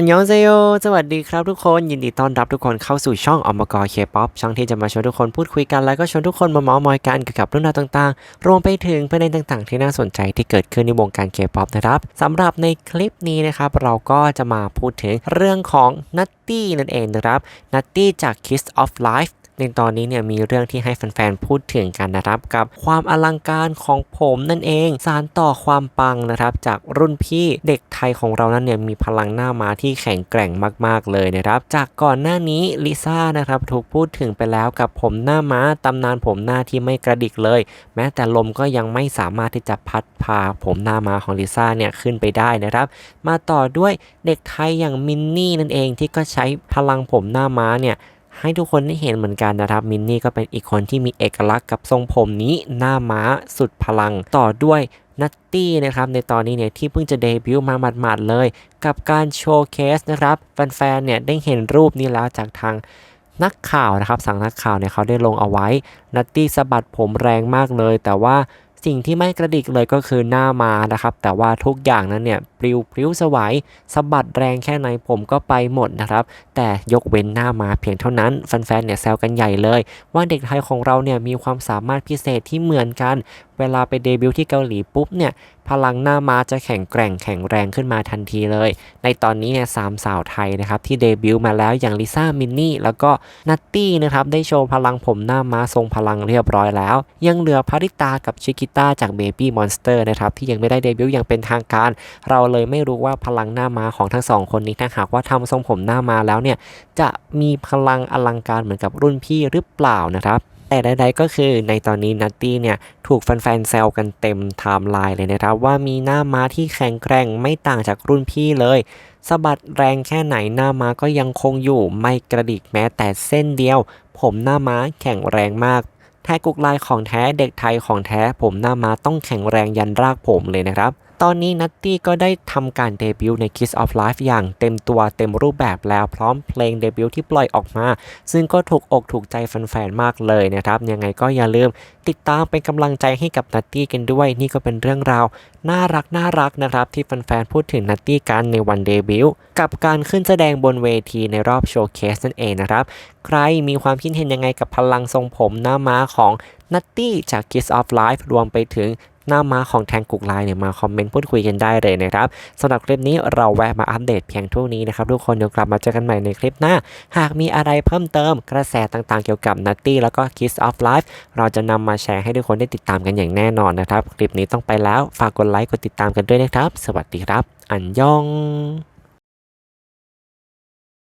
อันยองเซโยสวัสดีครับทุกคน ยินดีต้อนรับทุกคนเข้าสู่ช่องอมกรเคป๊อปช่องที่จะมาชวนทุกคนพูดคุยกัน แล้วก็ชวนทุกคนมาเมาส์มอยกันเกี่ยวกับเรื่องราวต่างๆ รวมไปถึงประเด็นต่างๆ ที่น่าสนใจที่เกิดขึ้นในวงการเคป๊อปนะครับสำหรับในคลิปนี้นะครับเราก็จะมาพูดถึงเรื่องของนัตตี้นั่นเองนะครับนัตตี้จาก Kiss of Life ในตอนนี้เนี่ยมีเรื่องที่ให้แฟนๆพูดถึงกันนะครับกับความอลังการของผมนั่นเอง สารต่อความปังนะครับ จากรุ่นพี่เด็กไทยของเรานั้นเนี่ยมีพลังหน้ามาที่แข็งแกร่งมากๆเลยนะครับ จากก่อนหน้านี้ลิซ่านะครับถูกพูดถึงไปแล้วกับผมหน้าม้าตำนานผมหน้าที่ไม่กระดิกเลย แม้แต่ลมก็ยังไม่สามารถที่จะพัดพาผมหน้าม้าของลิซ่าเนี่ยขึ้นไปได้นะครับ มาต่อด้วยเด็กไทยอย่างมินนี่นั่นเองที่ก็ใช้พลังผมหน้าม้าเนี่ย ให้ทุกคนได้เห็นเหมือนกันนะครับมินนี่ก็เป็นอีกคนที่มีเอกลักษณ์กับทรงผมนี้หน้าม้าสุดพลังต่อด้วยนัตตี้นะครับในตอนนี้เนี่ยที่เพิ่งจะเดบิวต์มาหมาดๆเลย กับการโชว์เคสนะครับแฟนๆเนี่ยได้เห็นรูปนี้แล้วจากทางนักข่าวนะครับสั่งนักข่าวเนี่ยเขาได้ลงเอาไว้ นัตตี้สะบัดผมแรงมากเลย แต่ว่า สิ่งที่ไม่กระดิกเลยก็คือหน้ามานะครับ แต่ว่าทุกอย่างนั้นเนี่ยปลิวปลิวสวายสะบัดแรงแค่ไหนผมก็ไปหมดนะครับ แต่ยกเว้นหน้ามาเพียงเท่านั้นแฟนๆเนี่ยแซวกันใหญ่เลย ว่าเด็กไทยของเราเนี่ยมีความสามารถพิเศษที่เหมือนกัน เวลาไปเดบิวต์ที่เกาหลีปุ๊บเนี่ย พลังหน้าม้าจะแข็งแกร่งแข็งแรงขึ้นมาทันทีเลย ในตอนนี้เนี่ยสามสาวไทยนะครับ ที่เดบิวต์มาแล้วอย่างลิซ่ามินนี่แล้วก็นัตตี้นะครับ ได้โชว์พลังผมหน้าม้าทรงพลังเรียบร้อยแล้ว ยังเหลือพาริตากับชิกิต้าจากเบบี้มอนสเตอร์นะครับ ที่ยังไม่ได้เดบิวต์อย่างเป็นทางการ เราเลยไม่รู้ว่าพลังหน้าม้าของทั้งสองคนนี้ถ้าหากว่าทำทรงผมหน้าม้าแล้วเนี่ยจะมีพลังอลังการเหมือนกับรุ่นพี่หรือเปล่านะครับ แต่ใดๆก็คือในตอนนี้นัตตี้เนี่ยถูกแฟนๆแซวกันเต็มไทม์ไลน์เลยนะครับ ว่ามีหน้าม้าที่แข็งแกร่งไม่ต่างจากรุ่นพี่เลยสะบัดแรงแค่ไหนหน้าม้าก็ยังคงอยู่ไม่กระดิกแม้แต่เส้นเดียว ผมหน้าม้าแข็งแรงมากแท้กุกลายของแท้เด็กไทยของแท้ผมหน้าม้าต้องแข็งแรงยันรากผมเลยนะครับ ตอนนี้นัตตี้ก็ได้ทำการเดบิวต์ใน Kiss of Life อย่างเต็มตัวเต็มรูปแบบแล้วพร้อมเพลงเดบิวต์ที่ปล่อยออกมา ซึ่งก็ถูกอกถูกใจแฟนๆ มากเลยนะครับ ยังไงก็อย่าลืมติดตามเป็นกำลังใจให้กับนัตตี้กันด้วย นี่ก็เป็นเรื่องราว น่ารักน่ารักนะครับ ที่แฟนๆ พูดถึงนัตตี้กันในวันเดบิวต์กับการขึ้นแสดงบนเวทีในรอบโชว์เคสนั่นเองนะครับ ใครมีความคิดเห็นยังไงกับพลังทรงผมหน้าม้าของนัตตี้จาก Kiss of Life รวมไปถึง หน้าม้าของแทงกุกไลน์เนี่ยมาคอมเมนต์พูดคุยกันได้เลยนะครับสำหรับคลิปนี้เราแวะมาอัปเดตเพียงเท่านี้นะครับทุกคนเดี๋ยวกลับมาเจอกันใหม่ในคลิปหน้า หากมีอะไรเพิ่มเติมกระแสต่างๆเกี่ยวกับนัตตี้แล้วก็ Kiss of Life เราจะนำมาแชร์ให้ทุกคนได้ติดตามกันอย่างแน่นอนนะครับ คลิปนี้ต้องไปแล้วฝากกดไลค์กดติดตามกันด้วยนะครับ สวัสดีครับ อันยอง